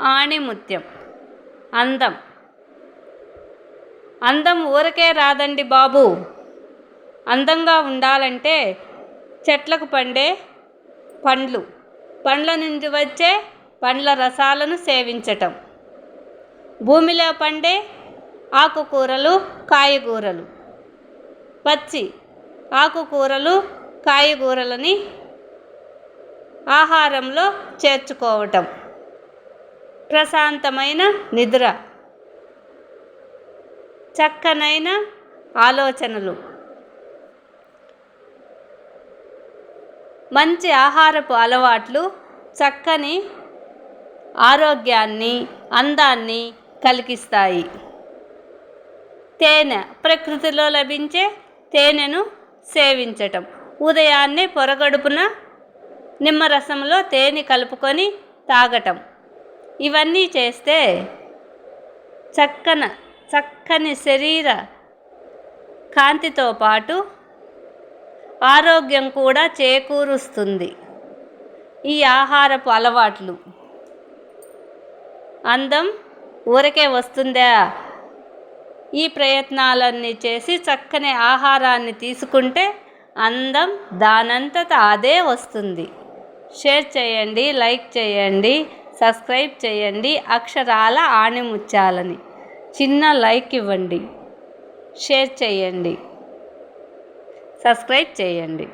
ఆణిముత్యం. అందం. అందం ఊరకే రాదండి బాబు. అందంగా ఉండాలంటే చెట్లకు పండే పండ్లు పండ్ల నుండి వచ్చే పండ్ల రసాలను సేవించటం. భూమిలో పండే ఆకుకూరలు కాయగూరలు. పచ్చి ఆకుకూరలు కాయగూరలని ఆహారంలో చేర్చుకోవటం. ప్రశాంతమైన నిద్ర చక్కనైన ఆలోచనలు మంచి ఆహారపు అలవాట్లు చక్కని ఆరోగ్యాన్ని అందాన్ని కలిగిస్తాయి. తేనె ప్రకృతిలో లభించే తేనెను సేవించటం. ఉదయాన్నే పొరగడుపున నిమ్మరసంలో తేనె కలుపుకొని తాగటం. ఇవన్నీ చేస్తే చక్కన చక్కని శరీర కాంతితో పాటు ఆరోగ్యం కూడా చేకూరుస్తుంది. ఈ ఆహారపు అలవాట్లు. అందం ఊరకే వస్తుందా? ఈ ప్రయత్నాలన్నీ చేసి చక్కని ఆహారాన్ని తీసుకుంటే అందం దానంతట అదే వస్తుంది. షేర్ చేయండి లైక్ చేయండి. సబ్స్క్రైబ్ చేయండి. అక్షరాల ఆణిముత్యాలని చిన్న లైక్ ఇవ్వండి. షేర్ చేయండి. సబ్స్క్రైబ్ చేయండి.